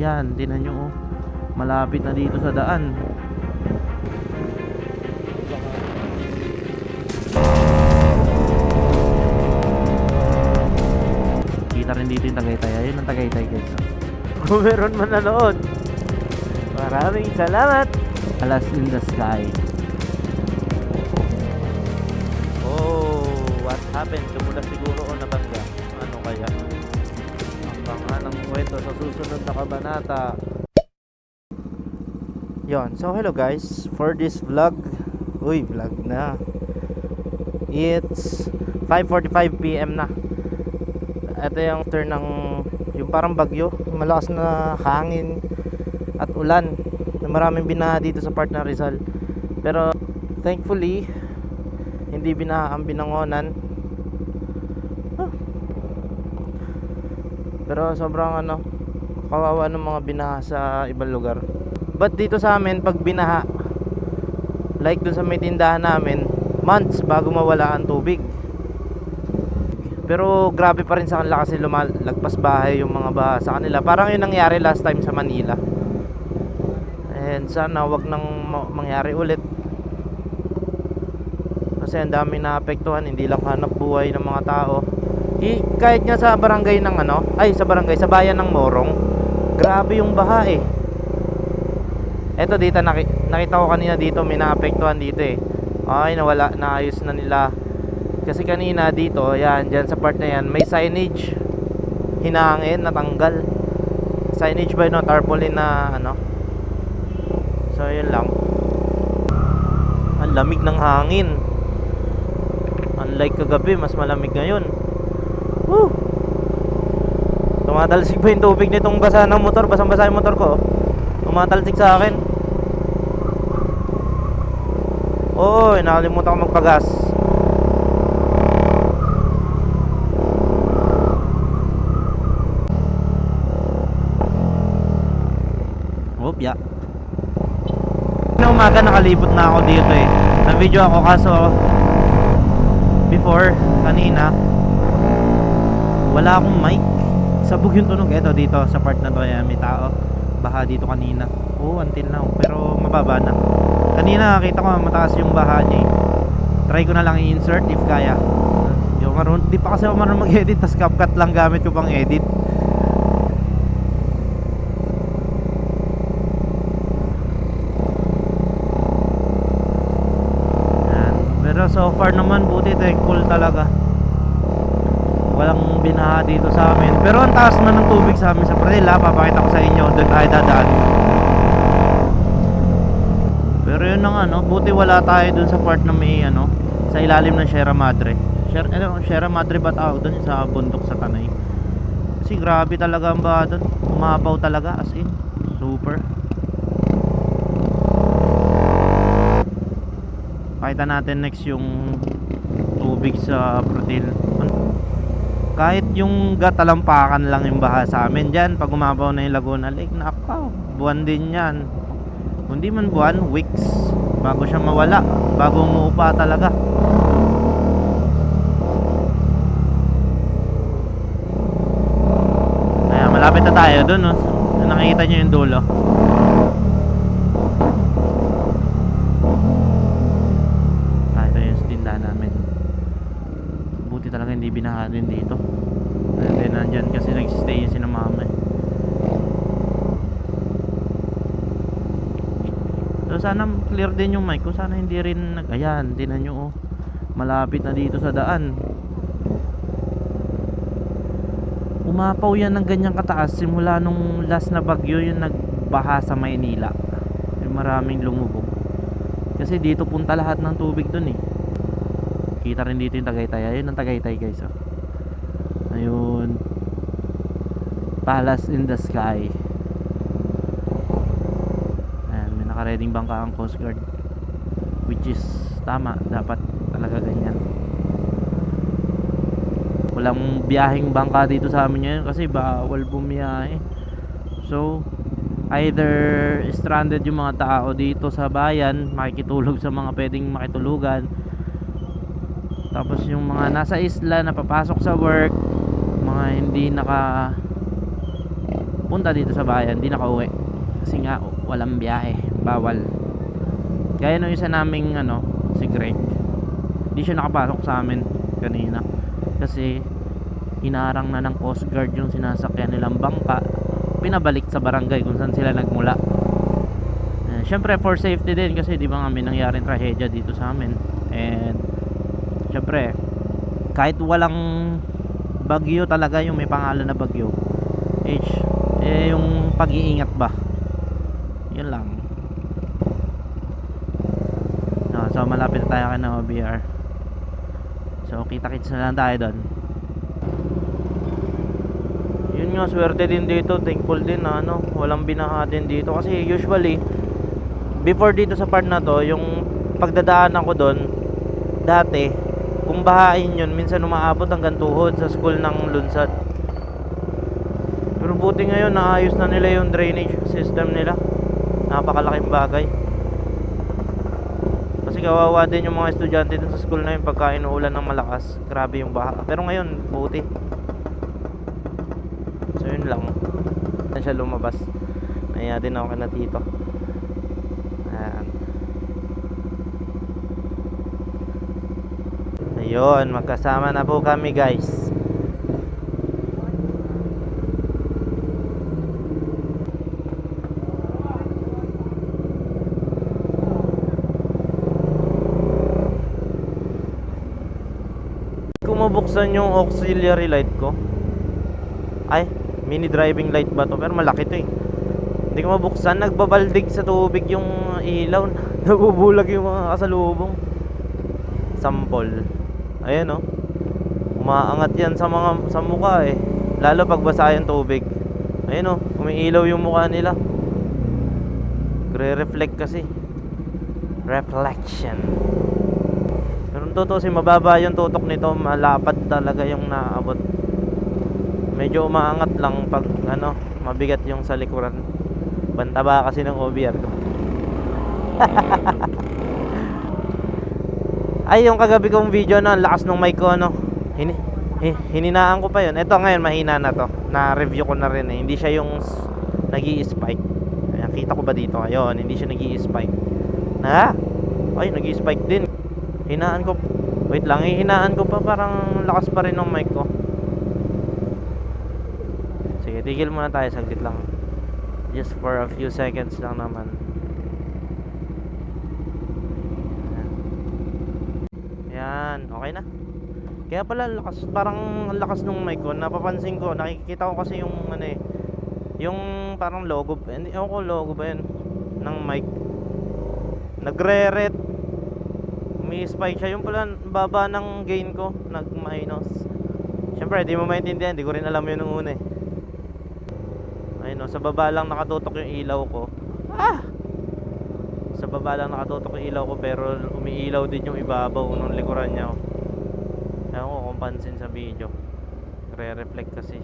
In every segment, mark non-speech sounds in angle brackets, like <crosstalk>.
Ayan, tinan nyo oh. Malapit na dito sa daan. Kita rin dito yung Tagaytay. Ayun ang Tagaytay guys. <laughs> Kung meron man nanood. Maraming salamat. Alas in the sky. Oh, what happened? Tumula kwento sa susunod na kabanata. Yon, so hello guys. For this vlog, uy, vlog na. It's 5.45pm na. Ito yung turn ng yung parang bagyo, malakas na hangin at ulan na maraming binaha dito sa part ng Rizal. Pero thankfully hindi binaha ang binangonan. Pero sobrang ano, kawawa ng mga binaha sa ibang lugar. But dito sa amin pag binaha like dun sa may tindahan namin, months bago mawala ang tubig. Pero grabe pa rin sa kanila kasi lumalagpas bahay yung mga baha sa kanila. Parang yun nangyari last time sa Manila. And sana wag nang ma- mangyari ulit. Kasi ang dami na apektuhan, hindi lang hanap buhay ng mga tao. I, kahit nga sa barangay ng ano, ay sa barangay, sa bayan ng Morong, grabe yung baha eh. Eto dito, naki, nakita ko kanina dito, may naapektuhan dito eh. Ay, nawala, naayos na nila. Kasi kanina dito, yan, dyan sa part na yan, may signage. Hinangin, natanggal. Signage ba yun, no? tarpaulin na ano. So, yun lang. Ang lamig ng hangin. Unlike kagabi, mas malamig ngayon. Tumatalsik pa yung tubig nitong basa ng motor. Basang-basa yung motor ko. oh. Tumatalsik sa akin. Oo, nakalimutan ko magpagas. Opya. Na umaga nakalibot na ako dito eh. Na video ako kaso before kanina wala akong mic. Sabog yung tunog eto dito sa part na to eh, may tao. Baha dito kanina. Oo, until now. Pero mababa na. Kanina nakita ko mataas yung baha niya eh. Try ko na lang i-insert if kaya. Di, ako marunong, di pa kasi ako marunong mag-edit. Tas CapCut lang gamit ko pang edit. Yan. Pero so far naman buti thankful talaga. Walang binaha dito sa amin. Pero ang taas na ng tubig sa amin sa Pradilla. Papakita ko sa inyo. Doon tayo dadaan. Pero yun na nga no, buti wala tayo dun sa part na may ano, sa ilalim ng Sierra Madre. Sierra, ano, Sierra Madre ba tawag dun sa bundok sa Tanay? Kasi grabe talaga ang baha dun. Umabaw talaga as in. Super. Pakita natin next yung tubig sa Protil. Kahit yung gatalampakan lang yung baha sa amin dyan, pag umabaw na yung Laguna Lake, nakaw, buwan din yan. Kundi man buwan, weeks bago siya mawala, bago umuupa talaga. Ayan, malapit na tayo dun, no? Nakikita nyo yung dulo. Ah, ito yung tindahan namin. Buti talaga hindi binaha din dito. Then, nandyan kasi nag-stay yung sinamama eh. So sana clear din yung mic ko. Sana hindi rin nag... Ayan, tinan nyo oh. Malapit na dito sa daan. Umapaw yan ng ganyang kataas simula nung last na bagyo yung nagbaha sa Maynila. Yung maraming lumubog. Kasi dito punta lahat ng tubig dun eh. Kita rin dito yung Tagaytay. Ayun ang Tagaytay guys oh. Ayun. Palace in the sky. Ayan, may nakareding bangka ang Coast Guard. Which is tama, dapat talaga ganyan. Walang biyaheng bangka dito sa amin ngayon kasi bawal bumiyahe. So, either stranded yung mga tao dito sa bayan, makikitulog sa mga pwedeng makitulugan. Tapos yung mga nasa isla na papasok sa work, mga hindi naka punta dito sa bayan, di nakauwi. Kasi nga walang biyahe, bawal. Kaya nung isa naming ano, si Greg, di siya nakapasok sa amin kanina. Kasi hinarang na ng Coast Guard yung sinasakyan nilang bangka pinabalik sa barangay kung saan sila nagmula. Eh, Siyempre for safety din kasi di ba nga may nangyaring trahedya dito sa amin. And siyempre kahit walang bagyo talaga yung may pangalan na bagyo. H eh yung pag-iingat ba. Yun lang. No, so malapit tayo kay na OBR. So kita-kits na lang tayo doon. Yun nga, swerte din dito. Thankful din na ano, walang binaha din dito. Kasi usually, before dito sa part na to, yung pagdadaanan ko doon, dati, kung bahain yun, minsan umaabot hanggang tuhod sa school ng Lunsad. Buti ngayon, naayos na nila yung drainage system nila. Napakalaking bagay. Kasi kawawa din yung mga estudyante dun sa school na yun pagka inuulan ng malakas. Grabe yung baha. Pero ngayon, buti. So yun lang. Na siya lumabas. Naya din ako na. Ayan. Ayun, magkasama na po kami guys. Kung mabuksan yung auxiliary light ko, ay, mini driving light ba to? Pero malaki to eh. Hindi ko mabuksan. Nagbabaldig sa tubig yung ilaw. <laughs> Nabubulag yung mga kasalubong. Sampol. Ayan oh. Umaangat yan sa mga sa mukha eh. Lalo pag basa yung tubig. Ayan oh. Umiilaw yung mukha nila. Gre-reflect kasi. Reflection. Ang totoo mababa yung tutok nito. Malapad talaga yung naabot. Medyo umaangat lang pag ano mabigat yung sa likuran. Bantaba kasi ng OBR ko <laughs> ay yung kagabi kong video na ang lakas ng mic ko ano. Hini, hi, hininaan ko pa yun. Eto ngayon mahina na to. Na review ko na rin eh. Hindi siya yung nag spike Ayan, kita ko ba dito? Ayun hindi siya nag spike na? Ay nag spike din hinaan ko wait lang hinaan ko pa parang lakas pa rin ng mic ko Sige, tigil muna tayo saglit lang. Just for a few seconds lang naman. Yan, okay na. Kaya pala lakas, parang ang lakas nung mic ko. Napapansin ko, nakikita ko kasi yung ano eh, yung parang logo, hindi ako ko logo ba yun ng mic. Nagre-red. May spike siya. Yung pala baba ng gain ko, nag-minus. Siyempre, di mo maintindihan, di ko rin alam yun nung una eh. Ayun o, sa baba lang nakatutok yung ilaw ko. Ah! Sa baba lang nakatutok yung ilaw ko pero umiilaw din yung ibabaw nung likuran niya. oh. Ewan ko kung pansin sa video. Re-reflect kasi.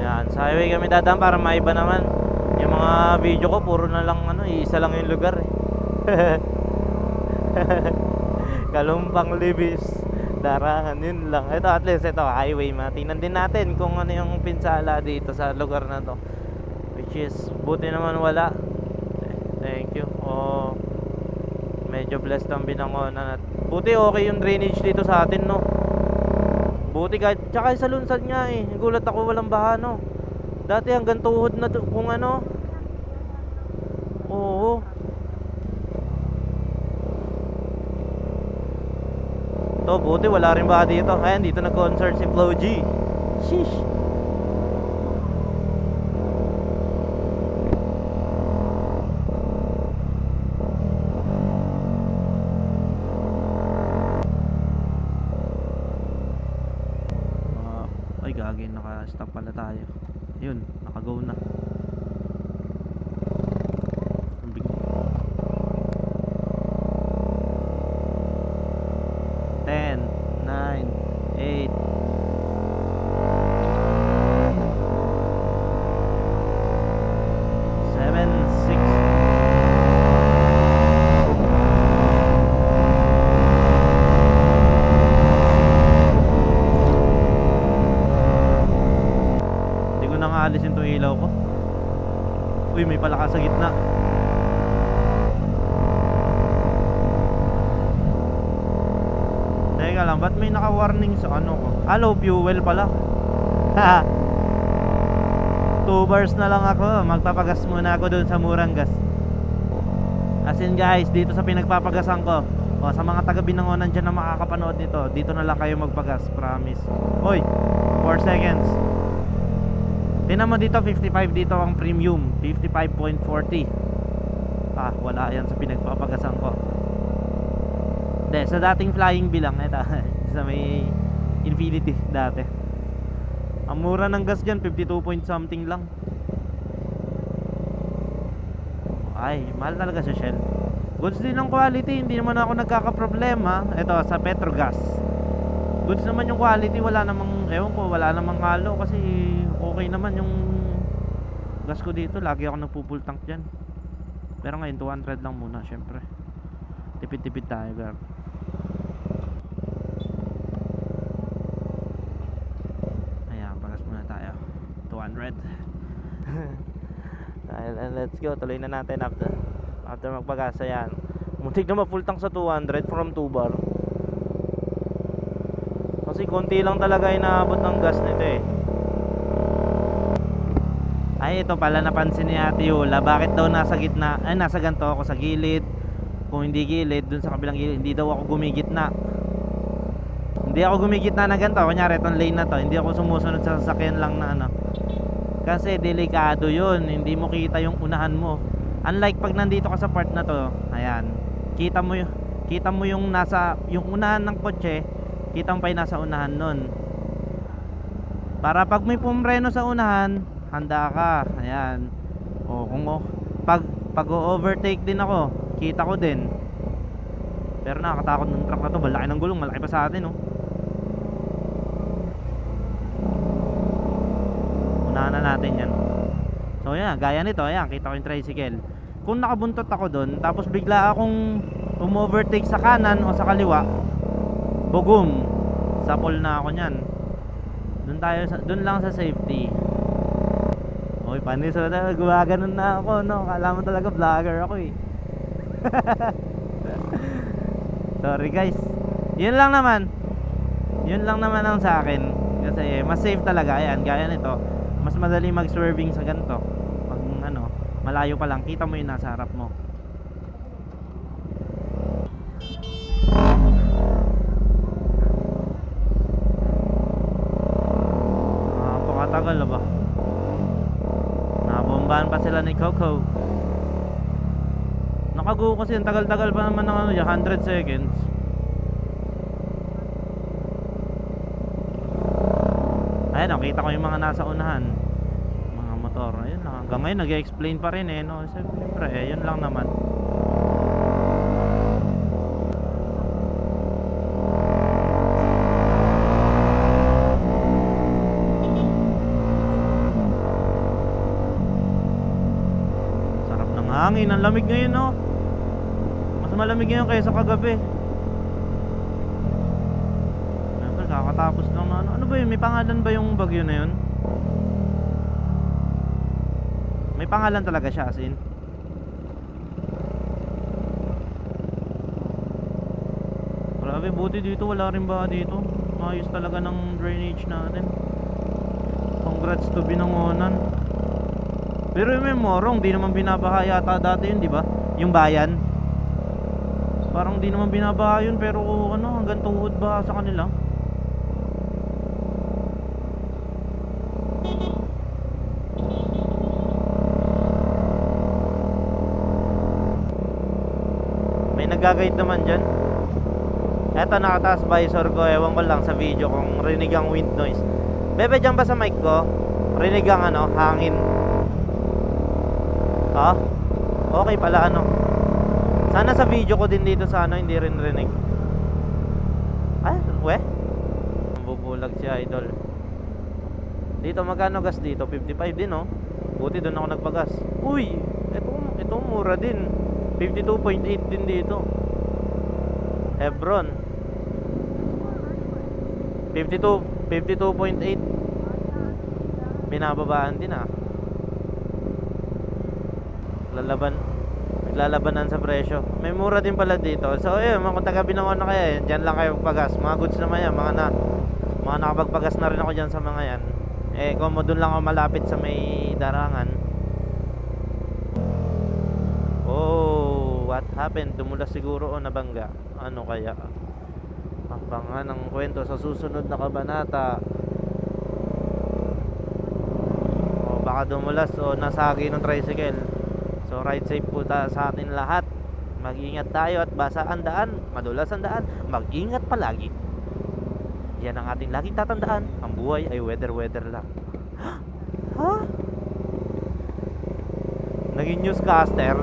Yan, sa highway kami dadaan para maiba naman. Yung mga video ko puro na lang ano, isa lang yung lugar eh. <laughs> Kalumpang Libis, Darangan, yun lang. Ito at least ito highway matinan din natin kung ano yung pinsala dito sa lugar na to. Which is buti naman wala. Thank you. Oh, medyo blessed ang binangonan at buti okay yung drainage dito sa atin no. Buti kahit tsaka sa lunsad nga eh. Gulat ako walang baha no. Dati hanggang tuhod na kung ano. Oo. To, buti wala rin baha dito. Ayan, dito nag-concert si Flo G. Sheesh. Ah, ay gagi naka-stop pala tayo. Yun, naka-go na. Lang, ba't may naka-warning sa ano ko? Ah, low fuel pala. Haha. Two bars na lang ako. Magpapagas muna ako doon sa murang gas. As in guys, dito sa pinagpapagasan ko. O, sa mga taga Binangonan dyan na makakapanood nito, dito na lang kayo magpagas, promise. Hoy, 4 seconds. Tingnan mo dito, 55 dito ang premium. 55.40. Ah, wala yan sa pinagpapagasan ko. Hindi, sa dating flying bilang, ito, <laughs> sa may Infinity dati. Ang mura ng gas dyan, 52 point something lang. Ay, mahal talaga sa Shell. Goods din ang quality, hindi naman ako nagkakaproblema. Ito, sa Petrogas. Goods naman yung quality, wala namang, ewan ko, wala namang halo kasi okay naman yung gas ko dito. Lagi ako nagpo-full tank dyan. Pero ngayon, 200 lang muna, syempre. Tipid-tipid tayo, gar. Ayan, pagas muna tayo. 200. Dahil, and let's go, tuloy na natin after after magpagasa yan. Muntik na ma-full tank sa 200 from 2 bar. Kasi konti lang talaga inaabot ng gas nito eh. Ay, ito pala napansin ni Ate Yola. Bakit daw nasa gitna? Ay, nasa ganito ako sa gilid. Kung hindi gilid, dun sa kabilang gilid, hindi daw ako gumigitna. Hindi ako gumigitna na ganito. Kunyari, itong lane na to. Hindi ako sumusunod sa sasakyan lang na ano. Kasi delikado yun. Hindi mo kita yung unahan mo. Unlike pag nandito ka sa part na to, ayan. Kita mo yung kita mo yung nasa yung unahan ng kotse, kita mo pa yung nasa unahan nun. Para pag may pumreno sa unahan, handa ka. Ayan. O kung o, pag pag overtake din ako, kita ko din. Pero nakakatakot ng truck na to, malaki ng gulong, malaki pa sa atin, oh. Unahan na natin yan. So yan, gaya nito, ayan, kita ko yung tricycle. Kung nakabuntot ako doon, tapos bigla akong umovertake sa kanan o sa kaliwa, bugum, sapol na ako niyan. Doon tayo, doon lang sa safety. Oy, panis na gumaganon na ako, no? Kala mo talaga vlogger ako eh. <laughs> Sorry guys. Yun lang naman. Yun lang naman ang sa akin. Kasi mas safe talaga. Ayan, gaya nito. Mas madali mag-swerving sa ganito. Pag ano, malayo pa lang, kita mo yung nasa harap mo. Napakatagal na ba? Nabombahan pa sila ni Coco. Nakago kasi ang tagal-tagal pa naman ng ano dyan, 100 seconds. Ayun, nakita ko yung mga nasa unahan. Mga motor. Ayun lang. Hanggang ngayon, nag-explain pa rin eh. No? Siyempre, eh, yun lang naman. Sarap ng hangin. Ang lamig ngayon, no? Mas malamig ngayon kaysa kagabi. Siyempre, kakatapos lang na ano. Ano ba yun? May pangalan ba yung bagyo na yun? May pangalan talaga siya, as in. Grabe, buti dito. Wala rin ba dito? Maayos talaga ng drainage natin. Congrats to Binangonan. Pero yung morong, di naman binabaha yata dati yun, di ba? Yung bayan. Parang di naman binabaha yun, pero ano, hanggang tuhod ba sa kanila? May nagagayad naman dyan. Eto nakataas visor ko, ewan ko lang sa video kung rinig ang wind noise. Bebe, dyan ba sa mic ko? Rinig ang ano, hangin. Ha? Okay pala ano. Sana sa video ko din dito sa ano, hindi rin rinig. Ay, we? Bubulag si Idol. Dito magkano gas dito? 55 din oh. Buti doon ako nagpagas. Uy, ito ito mura din. 52.8 din dito. Hebron. 52 52.8. binababaan din ah. Lalaban naglalabanan sa presyo. May mura din pala dito. So, ayun, mga kung taga Binangon na kayo, dyan lang kayo pagas. Mga goods naman yan, mga na, mga nakapagpagas na rin ako dyan sa mga yan. Eh, kung mo doon lang ako malapit sa may darangan. Oh, what happened? Dumulas siguro o nabangga. Ano kaya? Abangan ang kwento sa susunod na kabanata. O baka dumulas o nasagi ng tricycle. So ride safe po ta sa atin lahat. Mag-ingat tayo at basa ang daan, madulas ang daan. Mag-ingat palagi. Yan ang ating laging tatandaan. Ang buhay ay weather-weather lang. <gasps> ha? Naging newscaster.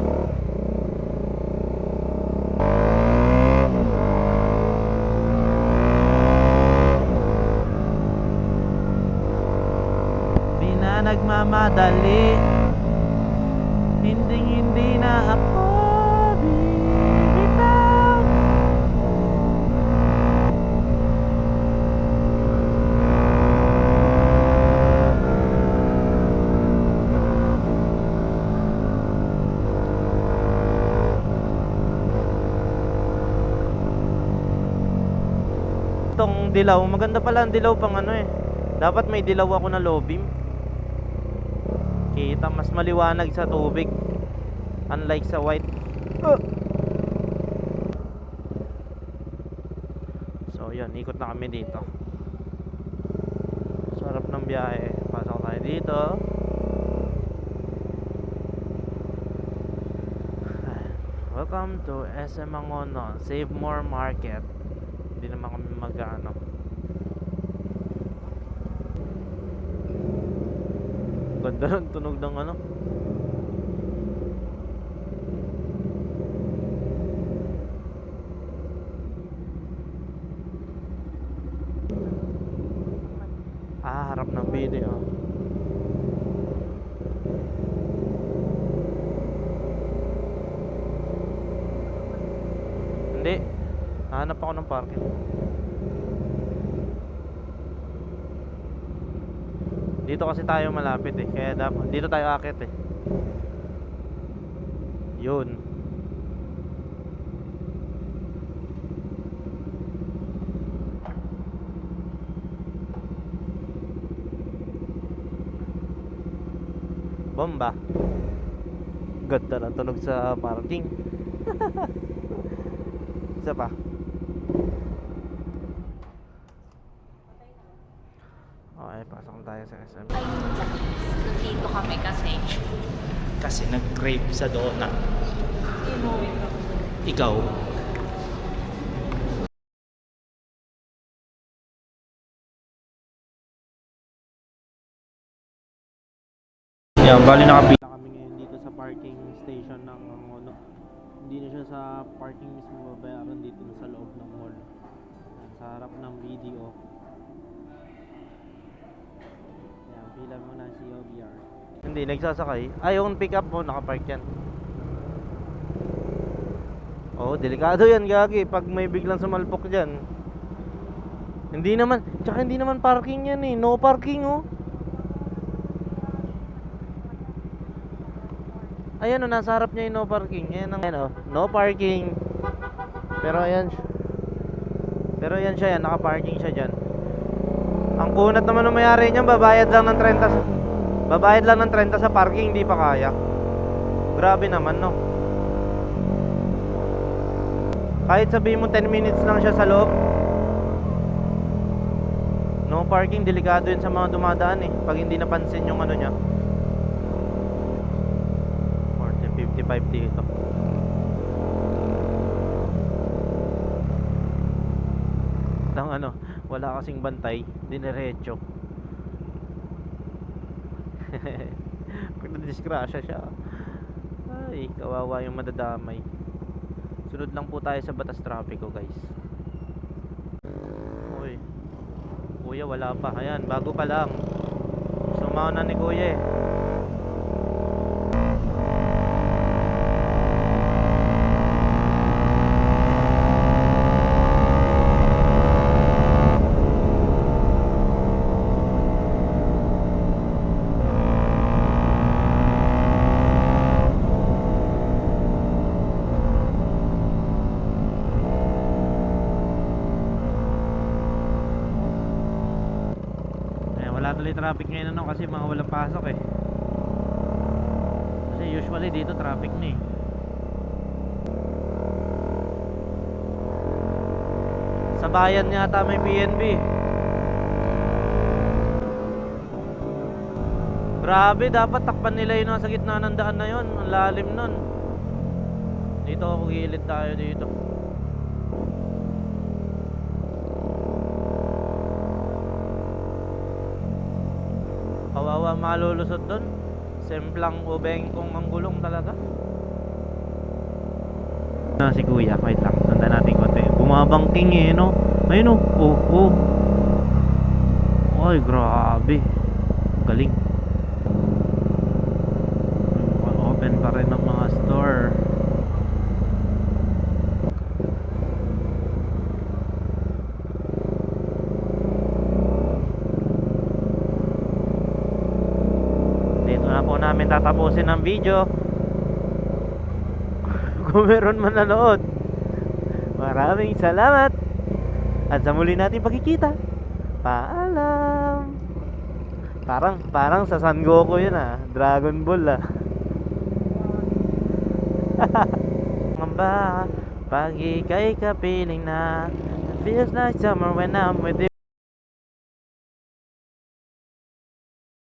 Nagmamadali. Hindi hindi na ako bibitaw. Itong dilaw, maganda pala ang dilaw pang ano eh. Dapat may dilaw ako na low Kita mas maliwanag sa tubig. Unlike sa white. Uh! So yun, ikot na kami dito. Sarap ng biyahe. Pasok tayo dito. <sighs> Welcome to SM Mangono Save More Market. Hindi naman kami mag-ano Ganda ng tunog ng ano Ah, harap ng video Hindi Hanap ako ng parking Dito kasi tayo malapit eh. Kaya dapat Dito tayo akit eh. Yun. Bomba. Ganda ng tunog sa parking. <laughs> Isa pa Okay, Ayun guys, nandito kami kasi Kasi nag-crave sa donut. Ikaw Yan, bali nakapila kami ngayon dito sa parking station ng ano. Hindi na siya sa parking mismo babayaran dito na sa loob ng mall. Sa harap ng video. Pila mo na si OBR. Hindi, nagsasakay. Ay, yung pick up mo, nakapark yan. Oo, delikado yan, gagi. Pag may biglang sumalpok dyan. Hindi naman, tsaka hindi naman parking yan eh. No parking oh. Ayan oh, nasa harap niya yung no parking. Ayan ang, ayan oh, no parking. Pero ayan, pero ayan siya yan, naka-parking siya dyan. Ang kunat naman ng mayari niyan, babayad lang ng 30 sa, babayad lang ng 30 sa parking, hindi pa kaya. Grabe naman no. Kahit sabihin mo 10 minutes lang siya sa loob. No parking, delikado yun sa mga dumadaan eh. Pag hindi napansin yung ano niya. 40, 55 dito. Tang ano, wala kasing bantay, diniretso. <laughs> Pag nadisgrasya siya. Ay, kawawa yung madadamay. Sunod lang po tayo sa batas trapiko, guys. Uy. Kuya, wala pa. Ayan, bago pa lang. Sumaw na ni kuya eh. Tuloy traffic ngayon ano kasi mga walang pasok eh. Kasi usually dito traffic na eh. Sa bayan yata may BNB. Grabe, dapat takpan nila yun nasa gitna ng daan na yun. Ang lalim nun. Dito ako gilid tayo dito. Malulusot doon. Semplang ubeng kong ang gulong talaga. Na si kuya, wait lang. Tanda natin konti. Bumabangking eh, no? Ayun oh. Oh, oh. Ay, grabe. Galing. Open pa rin ang mga store. Dito na po namin tatapusin ang video. <laughs> Kung meron man nanood. Maraming salamat. At sa muli natin pagkikita. Paalam. Parang parang sa San Goku 'yun ah, Dragon Ball ah. <laughs> Mamba, pag ika'y kapiling na feels like summer when I'm with you